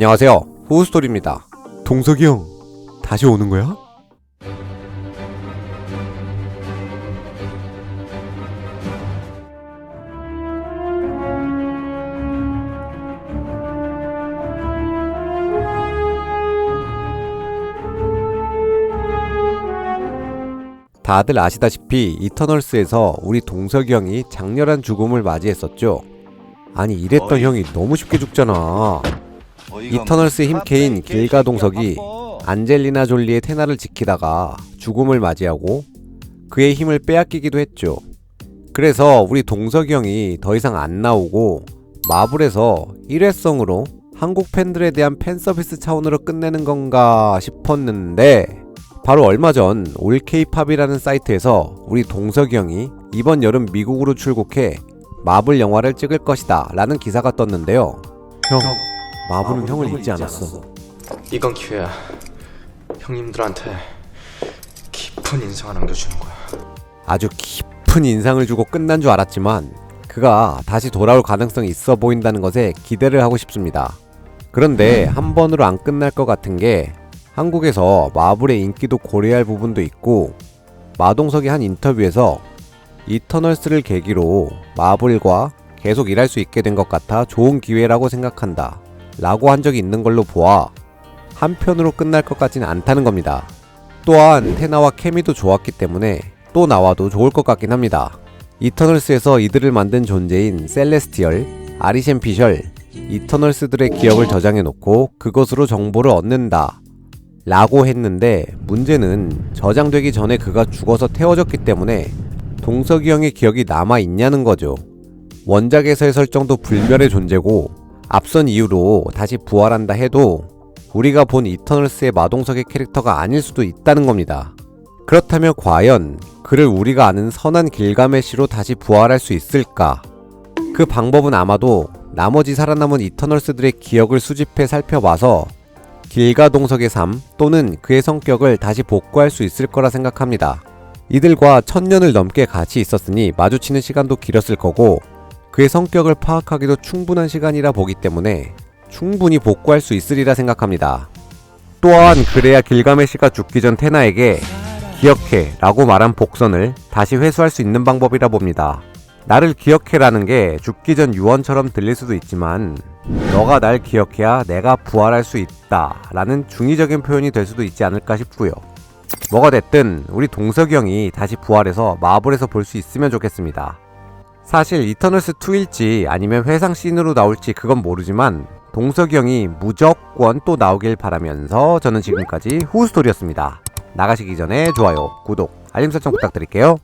안녕하세요. 후스토리입니다. 동석이 형, 다시 오는 거야? 다들 아시다시피 이터널스에서 우리 동석이 형이 장렬한 죽음을 맞이했었죠. 아니 이랬던 어이. 형이 너무 쉽게 죽잖아. 힘캐인 카페인 길가 동석이. 안젤리나 졸리의 테나를 지키다가 죽음을 맞이하고 그의 힘을 빼앗기기도 했죠. 그래서 우리 동석이 형이 더 이상 안 나오고 마블에서 일회성으로 한국 팬들에 대한 팬 서비스 차원으로 끝내는 건가 싶었는데 바로 얼마 전 올케이팝이라는 사이트에서 우리 동석이 형이 이번 여름 미국으로 출국해 마블 영화를 찍을 것이다 라는 기사가 떴는데요. 형, 마블은 형을 잊지 않았어. 이건 기회야. 형님들한테 깊은 인상을 남겨주는 거야. 아주 깊은 인상을 주고 끝난 줄 알았지만 그가 다시 돌아올 가능성이 있어 보인다는 것에 기대를 하고 싶습니다. 그런데 한 번으로 안 끝날 것 같은 게 한국에서 마블의 인기도 고려할 부분도 있고 마동석이 한 인터뷰에서 이터널스를 계기로 마블과 계속 일할 수 있게 된 것 같아 좋은 기회라고 생각한다. 라고 한 적이 있는 걸로 보아 한편으로 끝날 것 같지는 않다는 겁니다. 또한 테나와 케미도 좋았기 때문에 또 나와도 좋을 것 같긴 합니다. 이터널스에서 이들을 만든 존재인 셀레스티얼, 아리셴 피셜, 이터널스들의 기억을 저장해 놓고 그것으로 정보를 얻는다. 라고 했는데 문제는 저장되기 전에 그가 죽어서 태워졌기 때문에 동석이 형의 기억이 남아 있냐는 거죠. 원작에서의 설정도 불멸의 존재고 앞선 이유로 다시 부활한다 해도 우리가 본 이터널스의 마동석의 캐릭터가 아닐 수도 있다는 겁니다. 그렇다면 과연 그를 우리가 아는 선한 길가메시로 다시 부활할 수 있을까? 그 방법은 아마도 나머지 살아남은 이터널스들의 기억을 수집해 살펴봐서 길가 동석의 삶 또는 그의 성격을 다시 복구할 수 있을 거라 생각합니다. 이들과 천년을 넘게 같이 있었으니 마주치는 시간도 길었을 거고 그의 성격을 파악하기도 충분한 시간이라 보기 때문에 충분히 복구할 수 있으리라 생각합니다. 또한 그래야 길가메시가 죽기 전 테나에게 기억해 라고 말한 복선을 다시 회수할 수 있는 방법이라 봅니다. 나를 기억해라는 게 죽기 전 유언처럼 들릴 수도 있지만 너가 날 기억해야 내가 부활할 수 있다 라는 중의적인 표현이 될 수도 있지 않을까 싶고요. 뭐가 됐든 우리 동석이 형이 다시 부활해서 마블에서 볼 수 있으면 좋겠습니다. 사실 이터널스 2일지 아니면 회상 씬으로 나올지 그건 모르지만 동석이 형이 무조건 또 나오길 바라면서 저는 지금까지 후스토리였습니다. 나가시기 전에 좋아요, 구독, 알림 설정 부탁드릴게요.